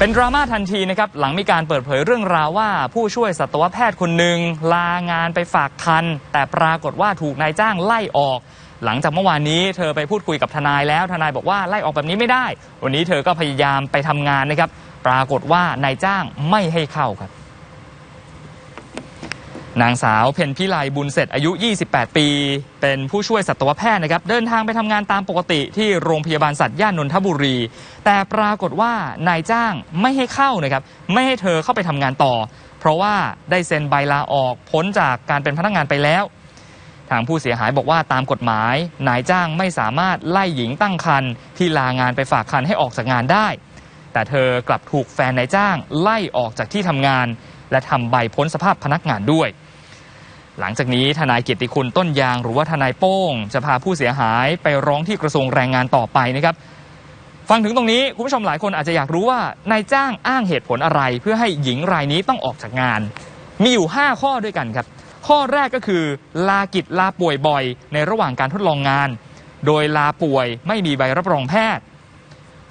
เป็นดราม่าทันทีนะครับหลังมีการเปิดเผยเรื่องราวว่า ผู้ช่วยสัตวแพทย์คนหนึ่งลางานไปฝากคัน แต่ปรากฏว่าถูกนายจ้างไล่ออก หลังจากเมื่อวานนี้เธอไปพูดคุยกับทนายแล้วทนายบอกว่าไล่ออกแบบนี้ไม่ได้ วันนี้เธอก็พยายามไปทำงานนะครับ ปรากฏว่านายจ้างไม่ให้เข้าครับ นางสาวเพนพิไลบุญเสร็จอายุ 28 ปี เป็นผู้ช่วยสัตวแพทย์นะครับ เดินทางไปทำงานตามปกติที่โรงพยาบาลสัตว์ย่านนนทบุรี แต่ปรากฏว่านายจ้างไม่ให้เข้านะครับ ไม่ให้เธอเข้าไปทำงานต่อ เพราะว่าได้เซ็นใบลาออกพ้นจากการเป็นพนักงานไปแล้ว ทางผู้เสียหายบอกว่าตามกฎหมาย นายจ้างไม่สามารถไล่หญิงตั้งครรภ์ที่ลางานไปฝากคันให้ออกจากงานได้ แต่เธอกลับถูกแฟนนายจ้างไล่ออกจากที่ทำงาน และทำใบพ้นสภาพพนักงานด้วย หลังจากนี้ทนายเกียรติคุณต้นยาง หรือว่าทนายโป้ง จะพาผู้เสียหายไปร้องที่กระทรวงแรงงานต่อไปนะครับ ฟังถึงตรงนี้คุณผู้ชมหลายคนอาจจะอยากรู้ว่านายจ้างอ้างเหตุผลอะไร เพื่อให้หญิงรายนี้ต้องออกจากงาน มีอยู่ 5 ข้อด้วยกันครับ ข้อแรกก็คือ ลากิจลาป่วยบ่อย ในระหว่างการทดลองงาน โดยลาป่วยไม่มีใบรับรองแพทย์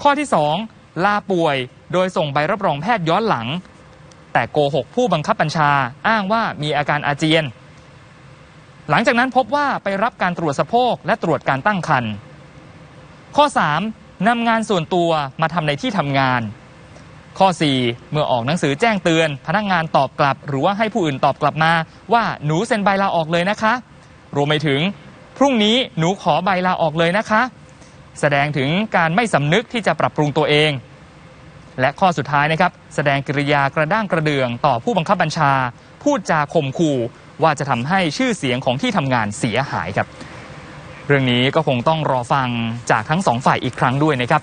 ข้อที่ 2 ลาป่วย โดยส่งใบรับรองแพทย์ย้อนหลัง แต่โกหกผู้บังคับบัญชา อ้างว่ามีอาการอาเจียน หลังจากนั้นพบว่าไปรับการตรวจสะโพกและตรวจการตั้งครรภ์ข้อ 3. นำงานส่วนตัวมาทำในที่ทำงาน ข้อ 4. เมื่อออกหนังสือแจ้งเตือน พนักงานตอบกลับ หรือว่าให้ผู้อื่นตอบกลับมา ว่าหนูเซ็นใบลาออกเลยนะคะ รวมไปถึง พรุ่งนี้หนูขอใบลาออกเลยนะคะ แสดงถึงการไม่สำนึกที่จะปรับปรุงตัวเอง และข้อสุดท้ายนะครับ แสดงกิริยากระด้างกระเดืองต่อผู้บังคับบัญชา พูดจาข่มขู่ ว่าจะทำให้ชื่อเสียงของที่ทำงานเสียหายครับ เรื่องนี้ก็คงต้องรอฟังจากทั้งสองฝ่ายอีกครั้งด้วยนะครับ